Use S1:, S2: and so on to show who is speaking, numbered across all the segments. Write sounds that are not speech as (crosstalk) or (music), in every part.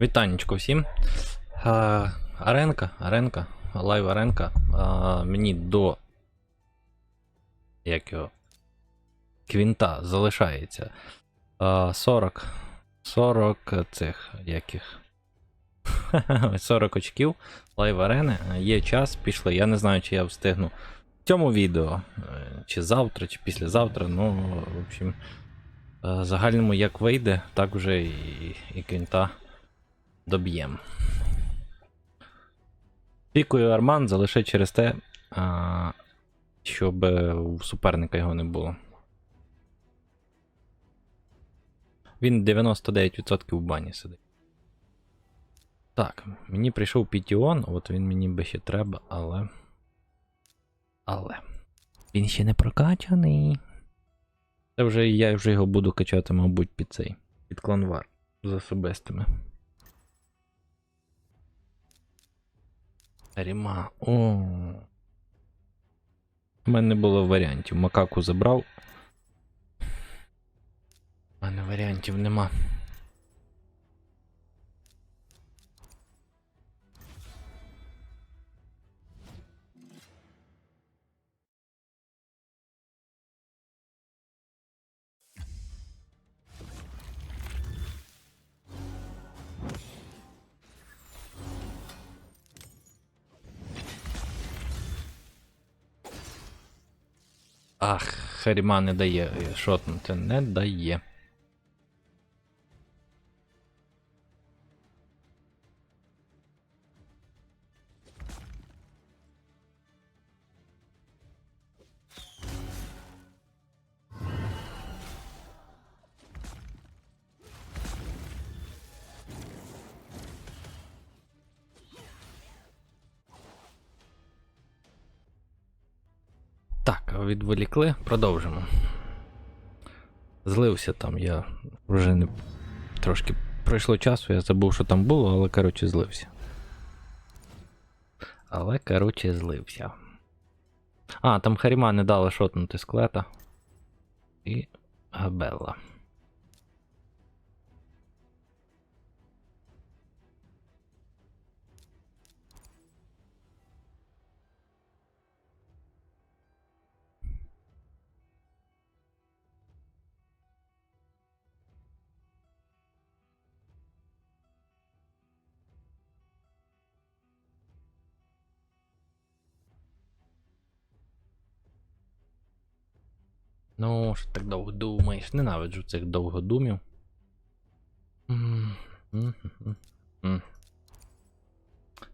S1: Вітанечко всім. А, аренка, аренка, лайв аренка. А, мені до. Як його? Квінта залишається. А, 40. 40 цих яких. (laughs) 40 очків лайв арени. Є час, пішли. Я не знаю, чи я встигну в цьому відео, е, чи завтра, чи післязавтра. Ну, в общем, е, загальному як вийде, так вже і, і квінта доб'єм. Пікою Арман залише через те, а, щоб у суперника його не було. Він 99% в бані сидить. Так, мені прийшов Пітіон, от він мені би ще треба, але. Але. Він ще не прокачаний. Це вже я вже його буду качати, мабуть, під цей. Під кланвар з особистими. Ріма. О. У мене не було варіантів. Макаку забрав. У мене варіантів нема. Ах, Харіма не дає шотнути, не дає. Так, відволікли, продовжимо. Злився там, я вже не трошки пройшло часу, я забув, що там було, але коротше злився. Але, коротше, злився. А, там Харіма не дала шотнути склета. І Габелла. Ну, що так довго думаєш? Ненавиджу цих довгодумів.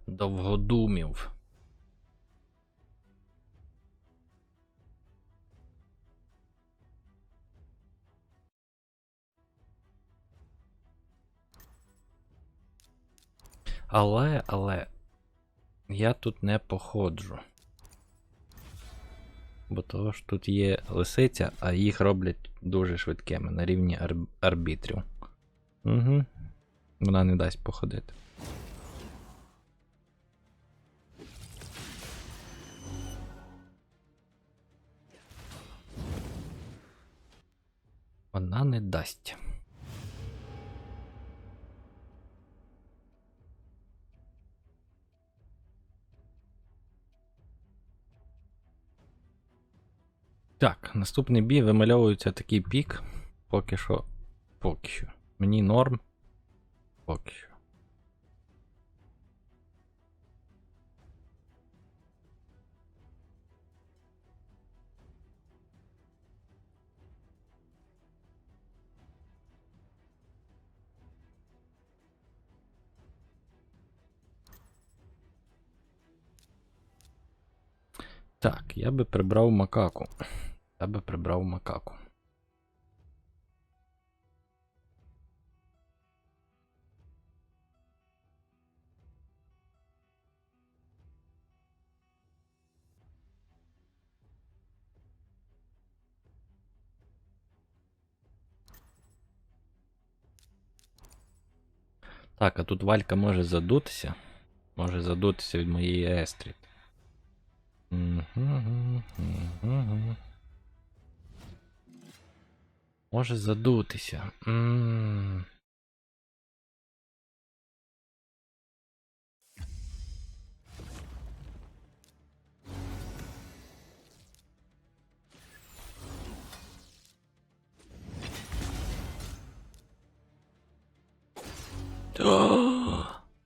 S1: Довгодумів. Але, але. Я тут не походжу. Бо того ж тут є лисиця, а їх роблять дуже швидкими на рівні ар- арбітрів. Угу. Вона не дасть походити. Вона не дасть. Наступний бій вимальовується такий пік. Поки що. Поки що. Мені норм. Поки що. Так, я би прибрав макаку. Би прибрав макаку. Так, а тут Валька може задутися. Може задутися від моєї Естріт. Мгм, мгм. Може задутися. М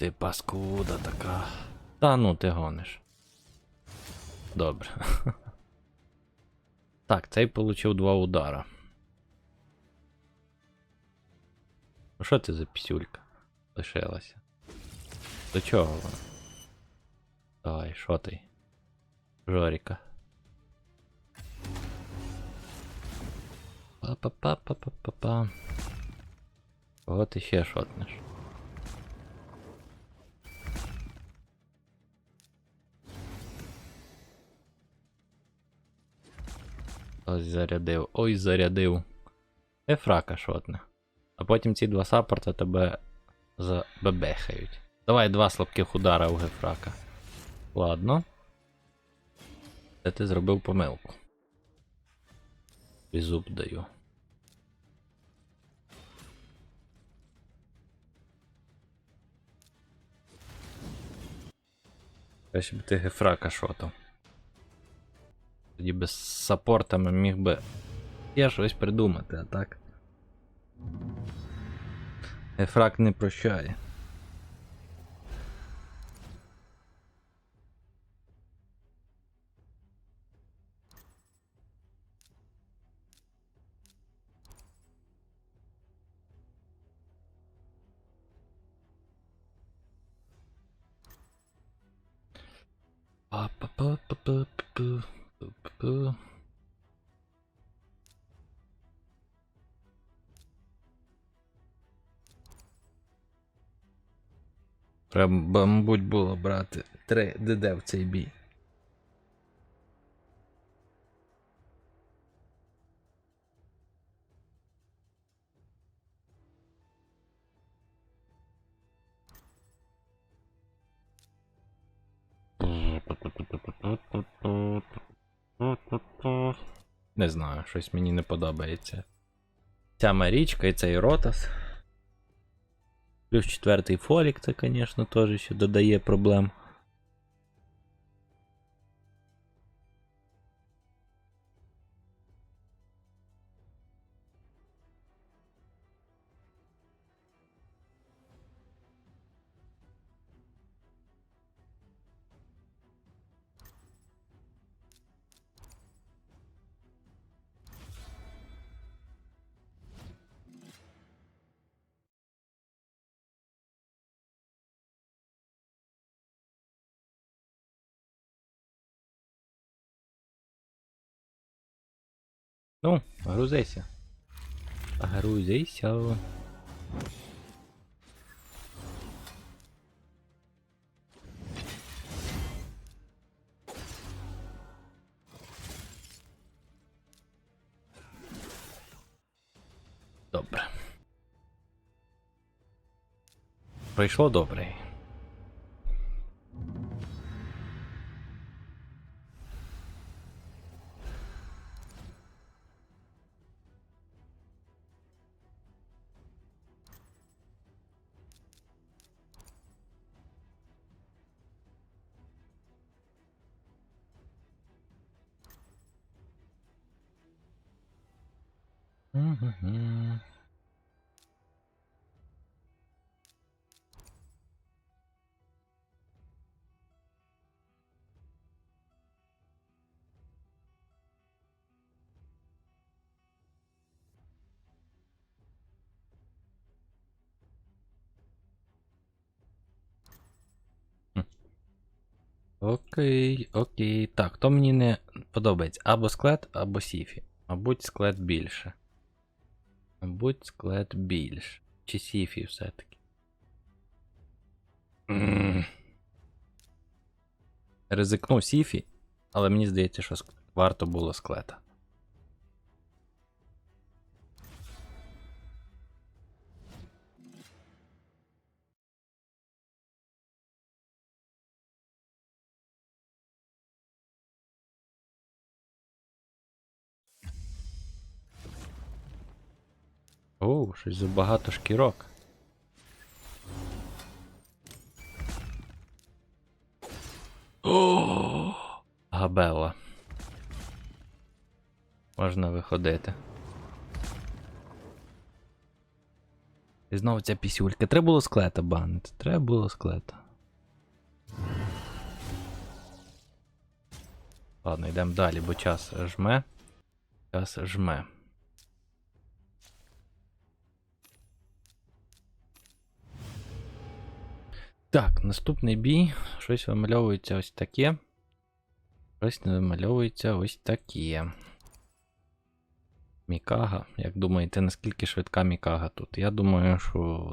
S1: ти паскуда така. Та ну ти гониш. Добре. (laughs) Так, цей получив два удара. Ну що це за пісюлька? Лишилася. До чого вона? Давай, що ти? Жоріка. Па-па-па-па-па-па-па. Кого ти ще шотнеш? Ось зарядив. Ой, зарядив. Ефрака шотне. А потім ці два саппорта тебе забебехають. Давай два слабких удара у Гефрака. Ладно. Це ти зробив помилку. І зуб даю. Краще б ти Гефрака шотав. Тоді би з саппортами міг би. Я щось придумати, а так. Ефрак не прощає. Треба, мабуть, було брати 3 ДД в цей бій. Не знаю, щось мені не подобається. Ця Марічка і цей Ротас. Плюс четвертий фолік, це, звісно, теж ще додає проблем. Ну, грузися. Грузися. Добре. Пройшло добре. Окей, окей. Так, то мені не подобається. Або склет, або сіфі. Мабуть, склет більше. Мабуть, склет більш. Чи сіфі все-таки. М. Ризикну сіфі, але мені здається, що варто було склета. Оу, щось забагато шкірок. О, Габела. Можна виходити. І знову ця пісюлька. Треба було склета банити. Треба було склета. Ладно, йдемо далі, бо час жме. Час жме. Так, наступний бій. Щось вимальовується ось таке. Щось не вимальовується ось таке. Мікага. Як думаєте, наскільки швидка Мікага тут? Я думаю, що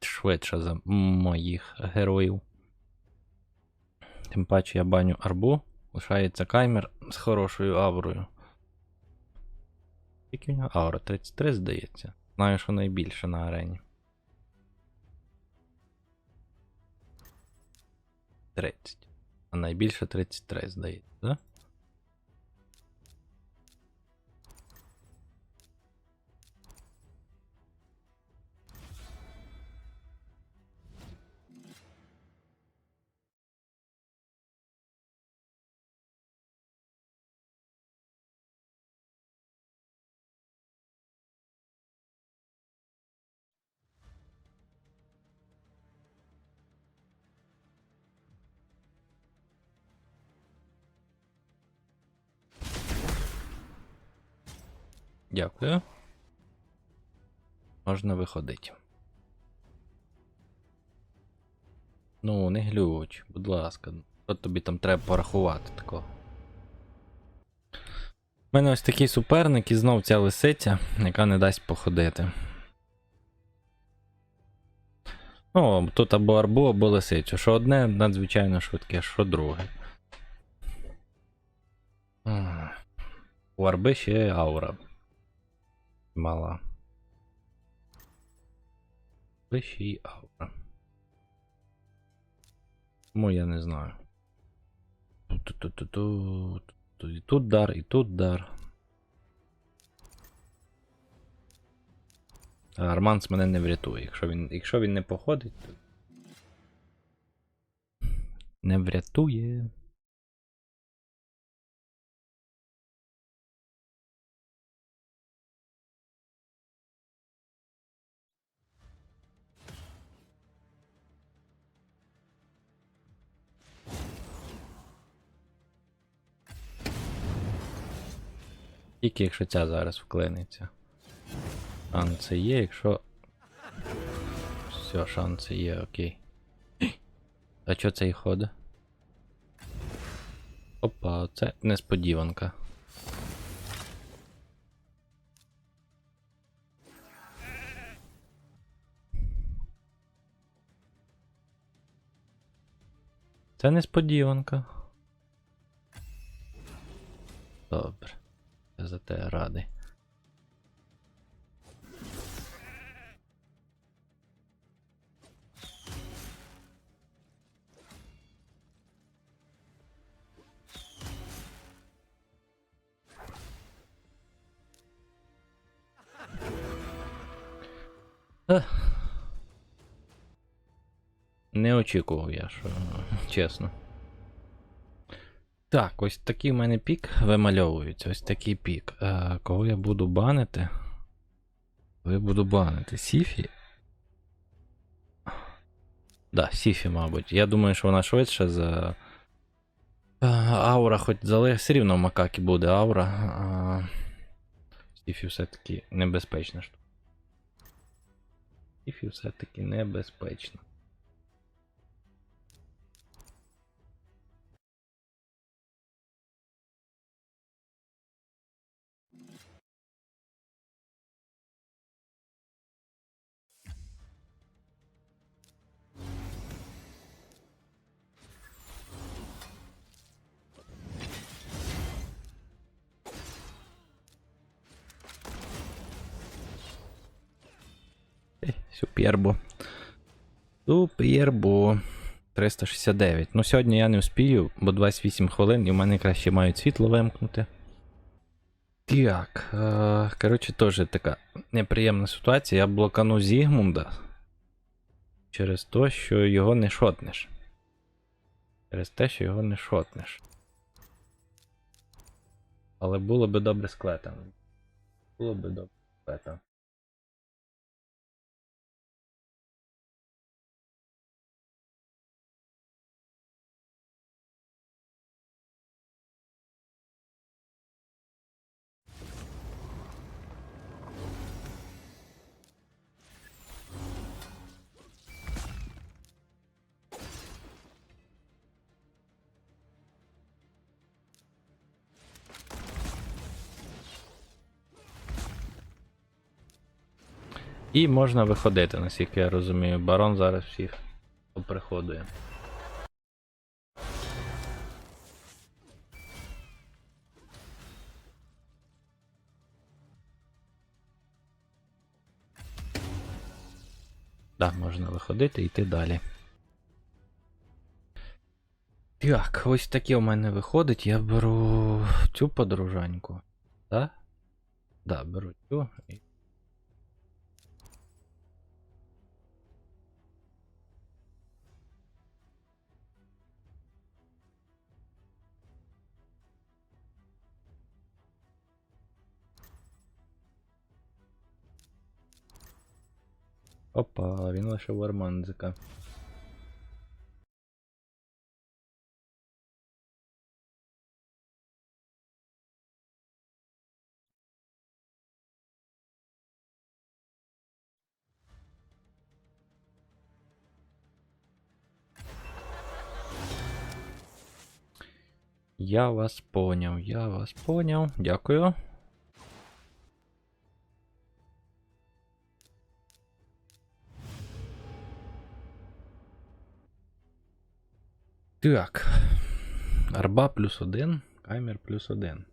S1: швидше за моїх героїв. Тим паче я баню арбу. Лишається каймер з хорошою аврою. Скільки у нього аура? 33, здається. Знаю, що найбільше на арені. 30. А найбільше 33, здається, да? Дякую. Можна виходити. Ну, не глюч, будь ласка. Що тобі там треба порахувати такого? У мене ось такий суперник і знов ця лисиця, яка не дасть походити. Ну, тут або арбу, або лисицю. Що одне надзвичайно швидке, що друге. У арби ще аура. Мала. Ще й аура. Тому я не знаю. І тут дар, і тут дар. Арманс мене не врятує. Якщо він, якщо він не походить, то. Не врятує. Тільки якщо ця зараз вклиниться. Шанси є, якщо. Все, шанси є, окей. А чо цей ходить? Опа, це несподіванка. Це несподіванка. Добре. За те радий. Не очікував я, що чесно. Так, ось такий в мене пік вимальовується. Ось такий пік. Е, кого я буду банити? Кого я буду банити? Сіфі? Да, Сіфі, мабуть. Я думаю, що вона швидше за. Е, Аура, хоч зале все рівно в макакі буде аура. А... Сіфі все-таки небезпечна штука. Сіфі все-таки небезпечна. Супербо. Супербо. 369. Ну, сьогодні я не вспію, бо 28 хвилин і в мене краще мають світло вимкнути. Так. Е, коротше, теж така неприємна ситуація. Я блокану Зігмунда. Через те, що його не шотнеш. Через те, що його не шотнеш. Але було би добре з. Було би добре з І можна виходити, наскільки я розумію. Барон зараз всіх поприходує. Так, можна виходити і йти далі. Так, ось таке у мене виходить. Я беру цю подружаньку. Так? Да, беру цю. Опа, він лише в арманзика. Я вас поняв, я вас поняв. Дякую. Так. Арба плюс один, камер плюс один.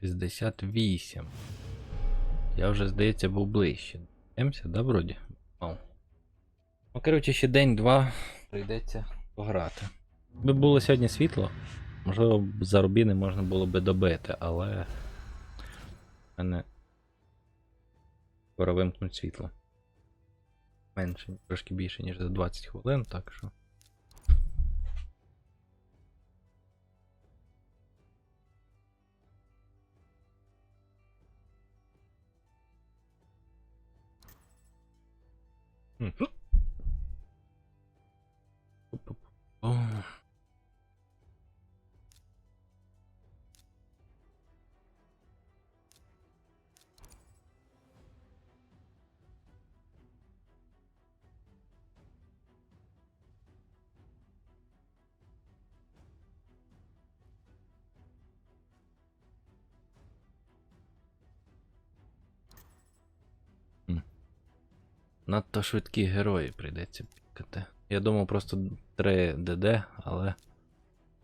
S1: Шістдесят вісім. Я вже, здається, був ближче. Емся, да, вроді? Ну, коротше, ще день-два прийдеться пограти. Якби було сьогодні світло, можливо, за рубіни можна було би добити, але. в мене. Скоро вимкнуть світло. Менше, трошки більше, ніж за 20 хвилин, так що. 嗯。哼 Надто швидкі герої прийдеться пікати. Я думав просто 3 ДД, але.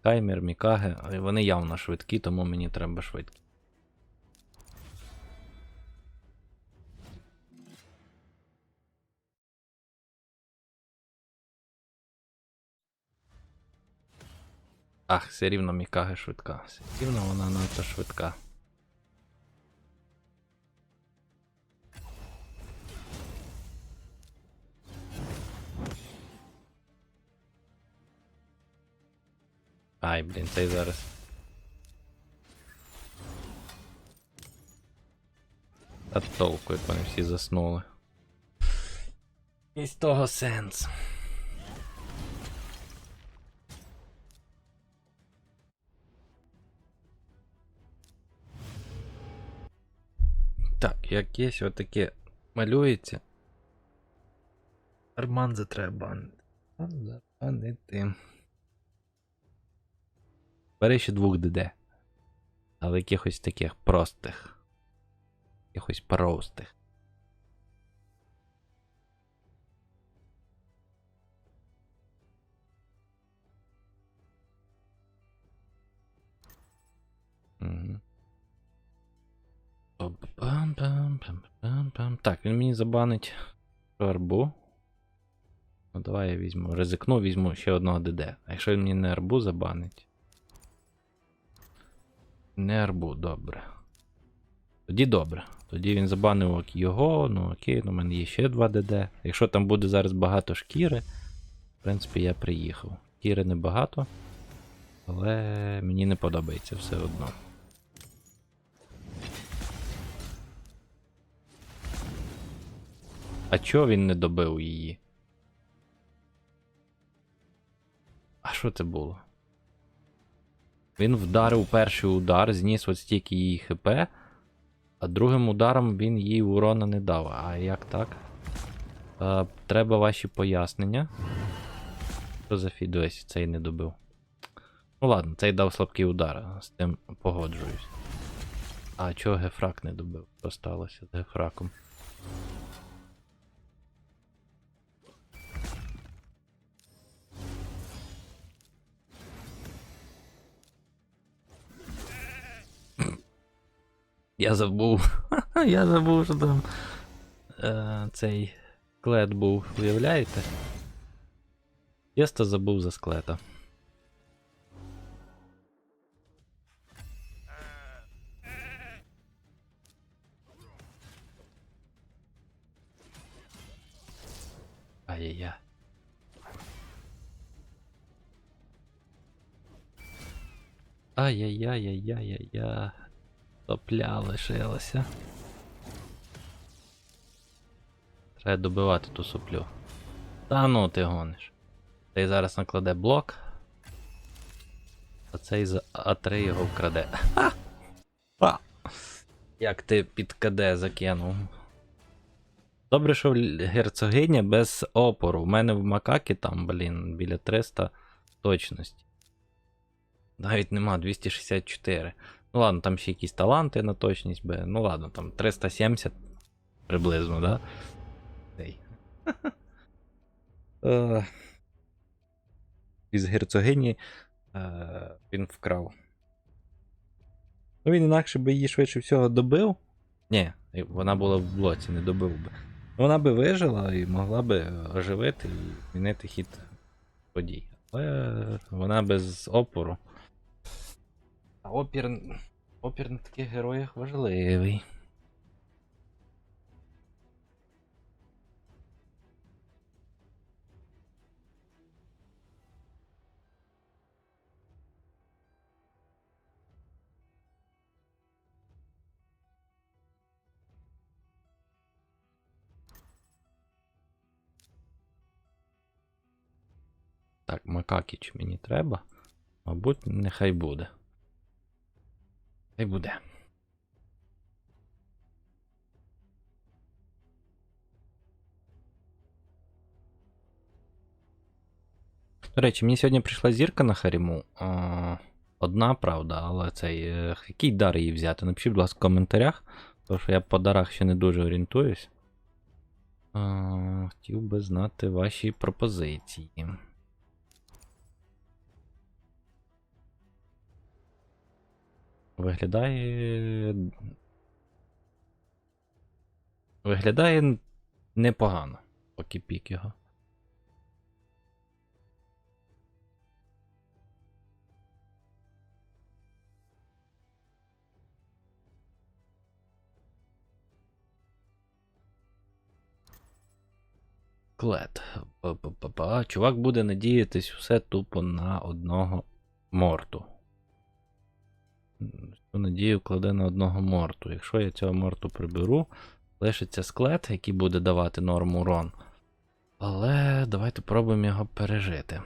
S1: Таймер, Мікаге, вони явно швидкі, тому мені треба швидкі. Ах, все рівно Мікаге швидка. Все рівно вона надто швидка. Ай, блін, цей зараз. Та толку, як вони всі заснули. І з того сенс. Так, як є отаке малюється. Арманза треба банити. Арманза банити. Бери ще двох ДД. Але якихось таких простих. Якихось простих. Пам-пам-пам-пам-пам. Так, він мені забанить арбу. Ну давай я візьму. Ризикну, візьму ще одного ДД. А якщо він мені не арбу забанить. Не арбу, добре. Тоді добре. Тоді він забанив його, ну окей, ну в мене є ще 2 ДД. Якщо там буде зараз багато шкіри, в принципі, я приїхав. Шкіри небагато, але мені не подобається все одно. А чого він не добив її? А що це було? Він вдарив перший удар, зніс от стільки її ХП, а другим ударом він їй урона не дав. А як так? Е, треба ваші пояснення. Що за фідось цей не добив? Ну ладно, цей дав слабкий удар, з тим погоджуюсь. А чого гефрак не добив? Що сталося з гефраком? Я забув. (laughs) Я забув, що там е, цей склет був, уявляєте? Чисто забув за склета. Ай-яй-яй. Ай-яй-яй-яй-яй-яй-яй. Топля лишилася. Треба добивати ту соплю. Та ну ти гониш. Цей зараз накладе блок. А цей за А3 його вкраде. Ха! Ха! Як ти під КД закинув. Добре, що герцогиня без опору. У мене в макакі там, блін, біля 300 точності. Навіть нема 264. Ну ладно, там ще якісь таланти на точність, бе. Ну ладно, там 370 приблизно, да? (laughs) Е, Із герцогині е, він вкрав. Ну він інакше би її швидше всього добив. Ні, вона була в блоці, не добив би. Вона би вижила і могла би оживити і змінити хід подій. Але вона без опору. Опір. Опір на таких героях важливий. Так, Макакіч мені треба. Мабуть, нехай буде. Хай буде. До речі, мені сьогодні прийшла зірка на Харіму. Одна, правда, але цей. е, Який дар її взяти? Напишіть, будь ласка, в коментарях, тому що я по дарах ще не дуже орієнтуюсь. Хотів би знати ваші пропозиції. Виглядає. Виглядає непогано, поки пік його. Клет. Чувак буде надіятись все тупо на одного морту. Всю надію кладе на одного морту. Якщо я цього морту приберу, лишиться склет, який буде давати норму урон. Але давайте пробуємо його пережити.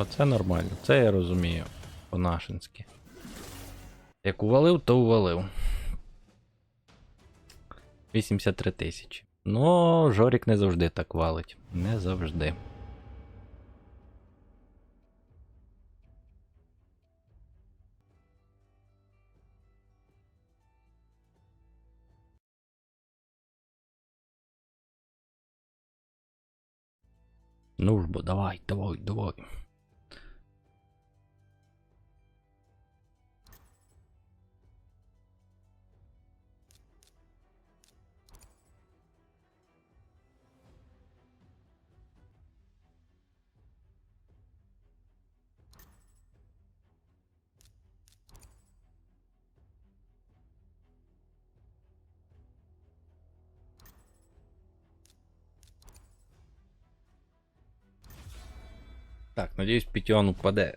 S1: Оце нормально, це я розумію по-нашенськи. Як увалив, то увалив. 83 тисячі. Ну, Жорік не завжди так валить. Не завжди. Ну ж бо, давай, давай, давай. Надіюсь, Пітіон упаде.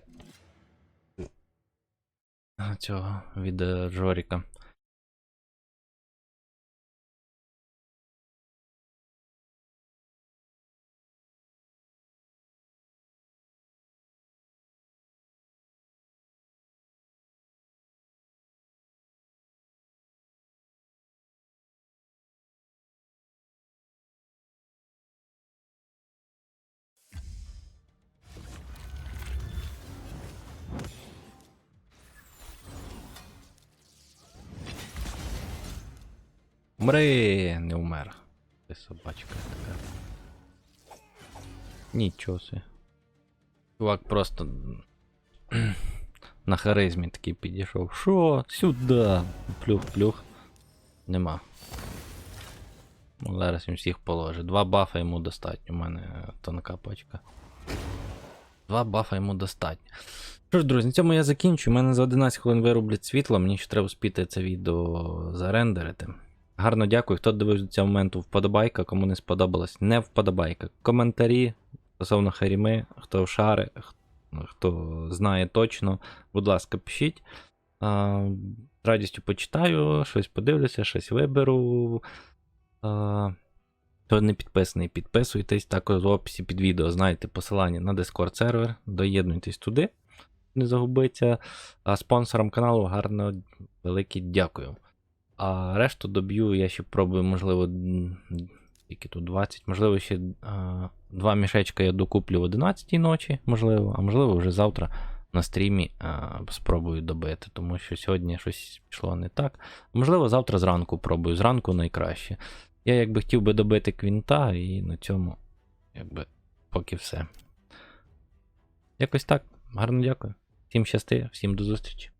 S1: Цього від Жоріка. Мри, не умер. Ти собачка така. Нічого собі. Чувак просто (clears throat) на харизмі такий підійшов. Що? Сюди. Плюх-плюх. Нема. Зараз він всіх положить. Два бафа йому достатньо. У мене тонка пачка. Два бафа йому достатньо. Що ж, друзі, на цьому я закінчу. У мене за 11 хвилин вироблять світло, мені ще треба спіти це відео зарендерити. Гарно дякую, хто дивився до цього моменту вподобайка, кому не сподобалось, не вподобайка. Коментарі стосовно Харіми, хто в шари, хто знає точно, будь ласка, пишіть. А, радістю почитаю, щось подивлюся, щось виберу. А, хто не підписаний, підписуйтесь. Також в описі під відео знаєте посилання на Discord сервер. Доєднуйтесь туди, не загубиться. А спонсорам каналу гарно велике дякую. А решту доб'ю, я ще пробую, можливо, м, тут 20, можливо, ще а, два мішечка я докуплю в 11 ночі, можливо, а можливо, вже завтра на стрімі а, спробую добити, тому що сьогодні щось пішло не так. Можливо, завтра зранку пробую, зранку найкраще. Я якби хотів би добити квінта, і на цьому, якби, поки все. Якось так. Гарно дякую. Всім щасти, всім до зустрічі.